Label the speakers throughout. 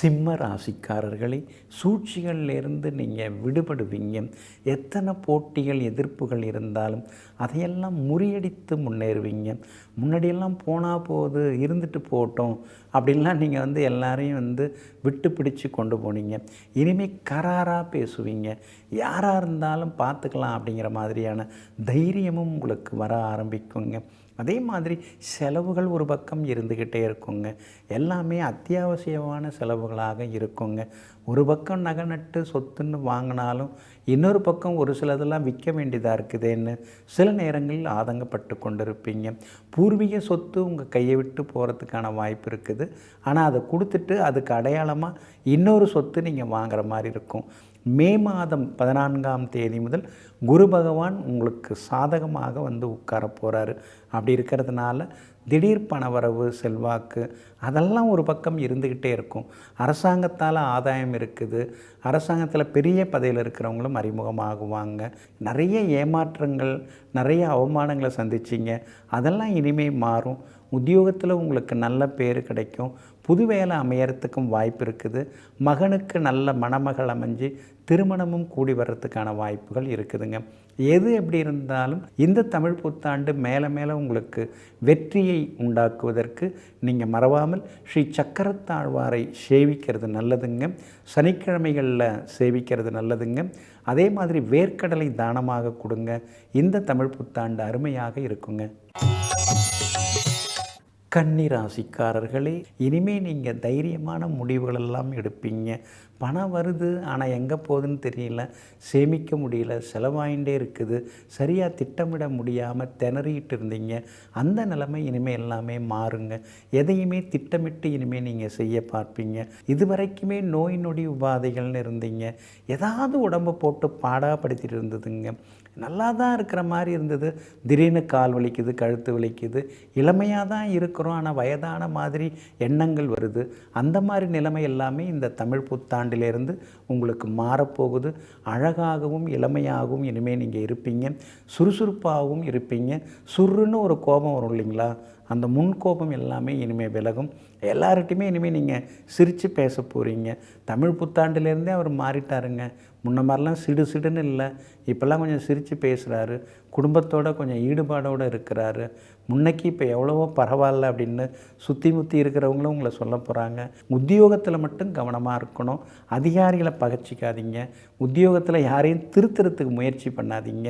Speaker 1: சிம்ம ராசிக்காரர்களே சூழ்ச்சிகளிலிருந்து நீங்கள் விடுபடுவீங்க. எத்தனை போட்டிகள் எதிர்ப்புகள் இருந்தாலும் அதையெல்லாம் முறியடித்து முன்னேறுவீங்க. முன்னாடியெல்லாம் போனால் போகுது இருந்துட்டு போட்டோம் அப்படின்லாம் நீங்கள் வந்து எல்லாரையும் வந்து விட்டு பிடிச்சு கொண்டு போனீங்க. இனிமேல் கராராக பேசுவீங்க. யாராக இருந்தாலும் பார்த்துக்கலாம் அப்படிங்கிற மாதிரியான தைரியமும் உங்களுக்கு வர ஆரம்பிக்குங்க. அதே மாதிரி செலவுகள் ஒரு பக்கம் இருந்துக்கிட்டே இருக்குங்க. எல்லாமே அத்தியாவசியமான செலவுகளாக இருக்குங்க. ஒரு பக்கம் நகை நட்டு சொத்துன்னு வாங்கினாலும் இன்னொரு பக்கம் ஒரு சிலதெல்லாம் விற்க வேண்டியதாக இருக்குதேன்னு சில நேரங்களில் ஆதங்கப்பட்டு கொண்டிருப்பீங்க. பூர்வீக சொத்து உங்கள் கையை விட்டு போகிறதுக்கான வாய்ப்பு இருக்குது. ஆனால் அதை கொடுத்துட்டு அதுக்கு அடையாளமாக இன்னொரு சொத்து நீங்கள் வாங்குற மாதிரி இருக்கும். மே மாதம் பதினான்காம் தேதி முதல் குரு பகவான் உங்களுக்கு சாதகமாக வந்து உட்கார போகிறாரு அப்படி இருக்கிறதுனால திடீர் பணவரவு செல்வாக்கு அதெல்லாம் ஒரு பக்கம் இருந்துக்கிட்டே இருக்கும். அரசாங்கத்தால் ஆதாயம் இருக்குது. அரசாங்கத்தில் பெரிய பதவியில் இருக்கிறவங்களும் அறிமுகமாகுவாங்க. நிறைய ஏமாற்றங்கள் நிறைய அவமானங்களை சந்திச்சிங்க. அதெல்லாம் இனிமேல் மாறும். உத்தியோகத்தில் உங்களுக்கு நல்ல பேர் கிடைக்கும். புது வேலை அமையறதுக்கும் வாய்ப்பு இருக்குது. மகனுக்கு நல்ல மணமகள் அமைஞ்சு திருமணமும் கூடி வர்றதுக்கான வாய்ப்புகள் இருக்குதுங்க. எது எப்படி இருந்தாலும் இந்த தமிழ் புத்தாண்டு மேலே மேலே உங்களுக்கு வெற்றியை உண்டாக்குவதற்கு நீங்கள் மறவாமல் ஸ்ரீ சக்கரத்தாழ்வாரை சேவிக்கிறது நல்லதுங்க. சனிக்கிழமைகளில் சேவிக்கிறது நல்லதுங்க. அதே மாதிரி வேர்க்கடலை தானமாக கொடுங்க. இந்த தமிழ் புத்தாண்டு அருமையாக இருக்குங்க. கன்னிராசிக்காரர்களே இனிமே நீங்கள் தைரியமான முடிவுகளெல்லாம் எடுப்பீங்க. பணம் வருது ஆனால் எங்கே போகுதுன்னு தெரியல. சேமிக்க முடியல செலவாயிண்டே இருக்குது. சரியாக திட்டமிட முடியாமல் திணறிட்டு இருந்தீங்க. அந்த நிலைமை இனிமேல் எல்லாமே மாறுங்க. எதையுமே திட்டமிட்டு இனிமேல் நீங்கள் செய்ய பார்ப்பீங்க. இது வரைக்குமே நோய் நொடி உபாதைகள்னு இருந்தீங்க. ஏதாவது உடம்பை போட்டு பாடாப்படுத்திட்டு இருந்ததுங்க. நல்லா தான் இருக்கிற மாதிரி இருந்தது. திடீர்னு கால் வலிக்குது கழுத்து வலிக்குது. இளமையாக தான் இருக்கும். இருக்கிறோம் ஆனால் வயதான மாதிரி எண்ணங்கள் வருது. அந்த மாதிரி நிலைமை எல்லாமே இந்த தமிழ் புத்தாண்டிலேருந்து உங்களுக்கு மாறப்போகுது. அழகாகவும் இளமையாகவும் இனிமேல் நீங்கள் இருப்பீங்க. சுறுசுறுப்பாகவும் இருப்பீங்க. சுருன்னு ஒரு கோபம் வரும் இல்லைங்களா? அந்த முன்கோபம் எல்லாமே இனிமேல் விலகும். எல்லார்கிட்டையுமே இனிமேல் நீங்கள் சிரித்து பேச போகிறீங்க தமிழ் புத்தாண்டுலேருந்தே அவர் மாறிட்டாருங்க. முன்ன மாதிரிலாம் சிடு சிடுன்னு இல்லை. இப்போல்லாம் கொஞ்சம் சிரித்து பேசுகிறாரு குடும்பத்தோட கொஞ்சம் ஈடுபாடோடு இருக்கிறாரு. முன்னைக்கு இப்போ எவ்வளவோ பரவாயில்ல அப்படின்னு சுற்றி முற்றி இருக்கிறவங்களும் உங்களை சொல்ல போகிறாங்க உத்தியோகத்தில் மட்டும் கவனமாக இருக்கணும். அதிகாரிகளை பகச்சிக்காதீங்க. உத்தியோகத்தில் யாரையும் திருத்துறதுக்கு முயற்சி பண்ணாதீங்க.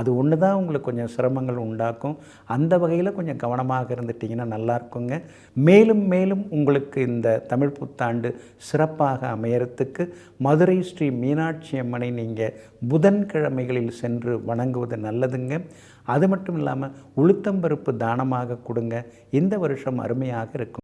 Speaker 1: அது ஒன்று தான் உங்களுக்கு கொஞ்சம் சிரமங்கள் உண்டாக்கும். அந்த வகையில் கொஞ்சம் கவனமாக இருந்துட்டிங்கன்னா நல்லாயிருக்குங்க மேலும் மேலும் மேலும் உங்களுக்கு இந்த தமிழ் புத்தாண்டு சிறப்பாக அமையறதுக்கு மதுரை ஸ்ரீ மீனாட்சி அம்மனை நீங்கள் புதன்கிழமைகளில் சென்று வணங்குவது நல்லதுங்க. அது மட்டும் இல்லாமல் உளுத்தம்பருப்பு தானமாக கொடுங்க. இந்த வருஷம் அருமையாக இருக்கும்.